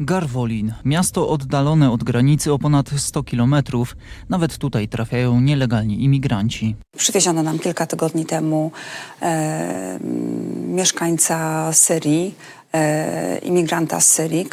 Garwolin, miasto oddalone od granicy o ponad 100 kilometrów. Nawet tutaj trafiają nielegalni imigranci. Przywieziono nam kilka tygodni temu e, mieszkańca Syrii, e, imigranta z Syrii,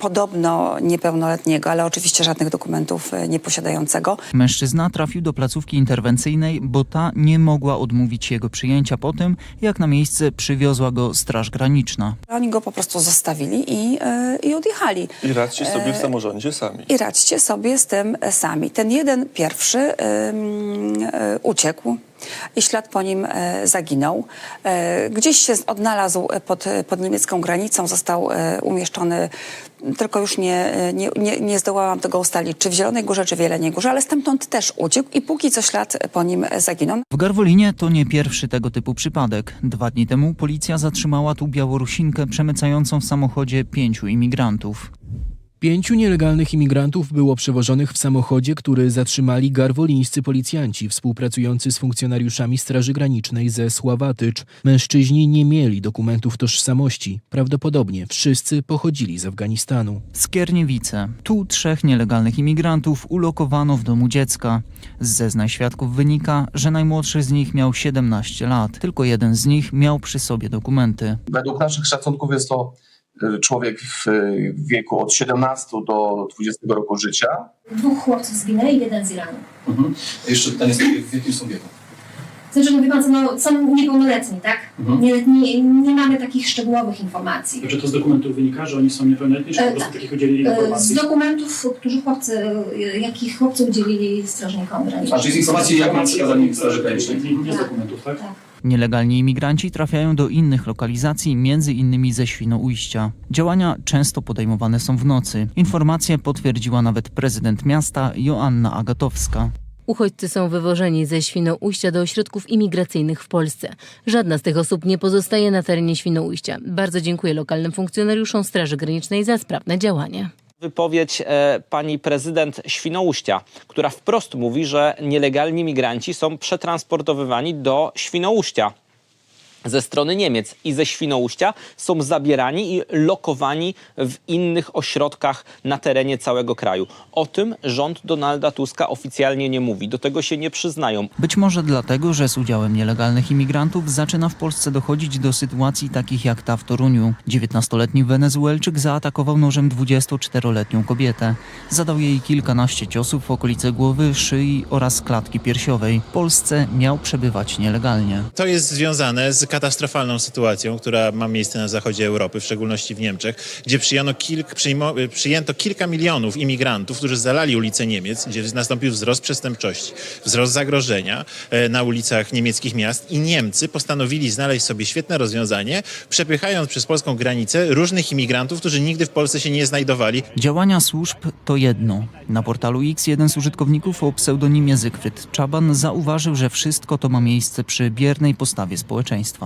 podobno niepełnoletniego, ale oczywiście żadnych dokumentów e, nie posiadającego. Mężczyzna trafił do placówki interwencyjnej, bo ta nie mogła odmówić jego przyjęcia po tym, jak na miejsce przywiozła go Straż Graniczna. Oni go po prostu zostawili i, e, i odjechali. I radźcie sobie w samorządzie sami. I radźcie sobie z tym e, sami. Ten jeden pierwszy e, uciekł i ślad po nim e, zaginął. E, gdzieś się odnalazł pod, pod niemiecką granicą, został e, umieszczony, tylko już nie, e, nie, nie, nie zdołałam tego ustalić, czy w Zielonej Górze, czy w Jeleniej Górze, ale stamtąd też uciekł i póki co ślad po nim e, zaginął. W Garwolinie to nie pierwszy tego typu przypadek. Dwa dni temu policja zatrzymała tu Białorusinkę przemycającą w samochodzie pięciu imigrantów. Pięciu nielegalnych imigrantów było przewożonych w samochodzie, który zatrzymali garwolińscy policjanci współpracujący z funkcjonariuszami Straży Granicznej ze Sławatycz. Mężczyźni nie mieli dokumentów tożsamości. Prawdopodobnie wszyscy pochodzili z Afganistanu. Skierniewice. Tu trzech nielegalnych imigrantów ulokowano w domu dziecka. Z zeznań świadków wynika, że najmłodszy z nich miał 17 lat. Tylko jeden z nich miał przy sobie dokumenty. Według naszych szacunków jest to człowiek w y, wieku od 17 do 20 roku życia. Dwóch chłopców zginęli, jeden z Iranu. Mhm. Jeszcze pytanie w jakim są wieku? Znaczy, wie pan no, są niepełnoletni, tak? Mhm. Nie, nie, nie mamy takich szczegółowych informacji. Czy to z dokumentów wynika, że oni są niepełnoletni, czy E, po prostu tak. takich udzielili E, Z informacji? dokumentów, którzy chłopcy, e, jakich chłopcy udzielili strażnikom A granicznym. czyli z informacji, jak mam przekazanie Straży Granicznej? Nie, nie z dokumentów, tak? Tak. Nielegalni imigranci trafiają do innych lokalizacji, między innymi ze Świnoujścia. Działania często podejmowane są w nocy. Informację potwierdziła nawet prezydent miasta Joanna Agatowska. Uchodźcy są wywożeni ze Świnoujścia do ośrodków imigracyjnych w Polsce. Żadna z tych osób nie pozostaje na terenie Świnoujścia. Bardzo dziękuję lokalnym funkcjonariuszom Straży Granicznej za sprawne działania. wypowiedź e, pani prezydent Świnoujścia, która wprost mówi, że nielegalni migranci są przetransportowywani do Świnoujścia ze strony Niemiec i ze Świnoujścia są zabierani i lokowani w innych ośrodkach na terenie całego kraju. O tym rząd Donalda Tuska oficjalnie nie mówi. Do tego się nie przyznają. Być może dlatego, że z udziałem nielegalnych imigrantów zaczyna w Polsce dochodzić do sytuacji takich jak ta w Toruniu. 19-letni Wenezuelczyk zaatakował nożem 24-letnią kobietę. Zadał jej kilkanaście ciosów w okolice głowy, szyi oraz klatki piersiowej. W Polsce miał przebywać nielegalnie. To jest związane z katastrofalną sytuacją, która ma miejsce na zachodzie Europy, w szczególności w Niemczech, gdzie przyjęto, kilk, przyjmo, przyjęto kilka milionów imigrantów, którzy zalali ulice Niemiec, gdzie nastąpił wzrost przestępczości, wzrost zagrożenia e, na ulicach niemieckich miast i Niemcy postanowili znaleźć sobie świetne rozwiązanie, przepychając przez polską granicę różnych imigrantów, którzy nigdy w Polsce się nie znajdowali. Działania służb to jedno. Na portalu X jeden z użytkowników o pseudonimie Zygfryd Czaban zauważył, że wszystko to ma miejsce przy biernej postawie społeczeństwa.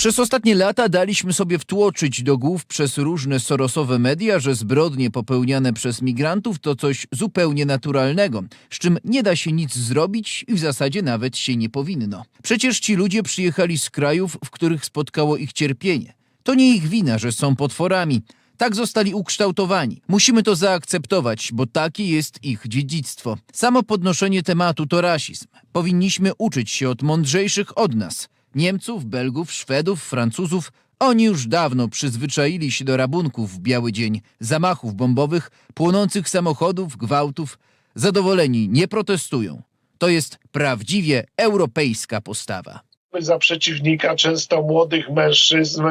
Przez ostatnie lata daliśmy sobie wtłoczyć do głów przez różne sorosowe media, że zbrodnie popełniane przez migrantów to coś zupełnie naturalnego, z czym nie da się nic zrobić i w zasadzie nawet się nie powinno. Przecież ci ludzie przyjechali z krajów, w których spotkało ich cierpienie. To nie ich wina, że są potworami. Tak zostali ukształtowani. Musimy to zaakceptować, bo takie jest ich dziedzictwo. Samo podnoszenie tematu to rasizm. Powinniśmy uczyć się od mądrzejszych od nas. Niemców, Belgów, Szwedów, Francuzów. Oni już dawno przyzwyczaili się do rabunków w biały dzień, zamachów bombowych, płonących samochodów, gwałtów. Zadowoleni nie protestują. To jest prawdziwie europejska postawa. Za przeciwnika często młodych mężczyzn,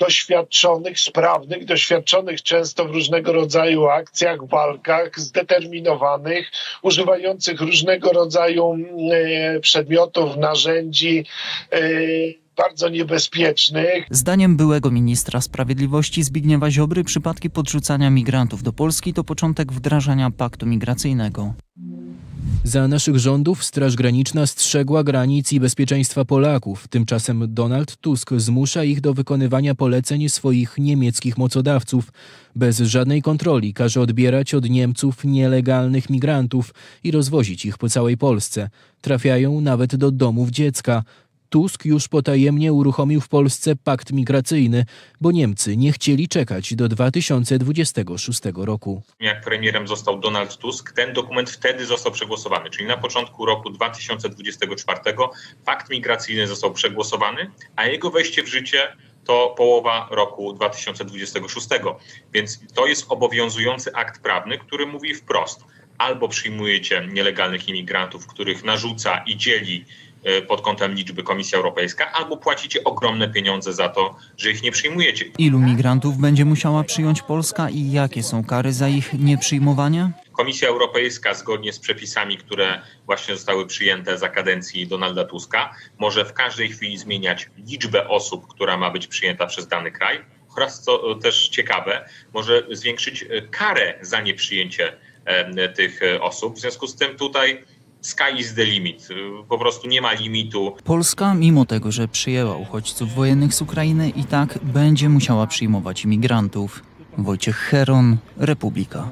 doświadczonych, sprawnych, doświadczonych często w różnego rodzaju akcjach, walkach, zdeterminowanych, używających różnego rodzaju e, przedmiotów, narzędzi. E, bardzo niebezpiecznych. Zdaniem byłego ministra sprawiedliwości Zbigniewa Ziobry przypadki podrzucania migrantów do Polski to początek wdrażania paktu migracyjnego. Za naszych rządów Straż Graniczna strzegła granic i bezpieczeństwa Polaków. Tymczasem Donald Tusk zmusza ich do wykonywania poleceń swoich niemieckich mocodawców. Bez żadnej kontroli każe odbierać od Niemców nielegalnych migrantów i rozwozić ich po całej Polsce. Trafiają nawet do domów dziecka. Tusk już potajemnie uruchomił w Polsce pakt migracyjny, bo Niemcy nie chcieli czekać do 2026 roku. jak premierem został Donald Tusk, ten dokument wtedy został przegłosowany, czyli na początku roku 2024 pakt migracyjny został przegłosowany, a jego wejście w życie to połowa roku 2026. Więc to jest obowiązujący akt prawny, który mówi wprost: albo przyjmujecie nielegalnych imigrantów, których narzuca i dzieli pod kątem liczby Komisja Europejska, albo płacicie ogromne pieniądze za to, że ich nie przyjmujecie. Ilu migrantów będzie musiała przyjąć Polska i jakie są kary za ich nieprzyjmowanie? Komisja Europejska, zgodnie z przepisami, które właśnie zostały przyjęte za kadencji Donalda Tuska, może w każdej chwili zmieniać liczbę osób, która ma być przyjęta przez dany kraj. Oraz, co też ciekawe, może zwiększyć e, karę za nieprzyjęcie e, tych e, osób. W związku z tym tutaj sky is the limit. Po prostu nie ma limitu. Polska, mimo tego, że przyjęła uchodźców wojennych z Ukrainy, i tak będzie musiała przyjmować imigrantów. Wojciech Heron, Republika.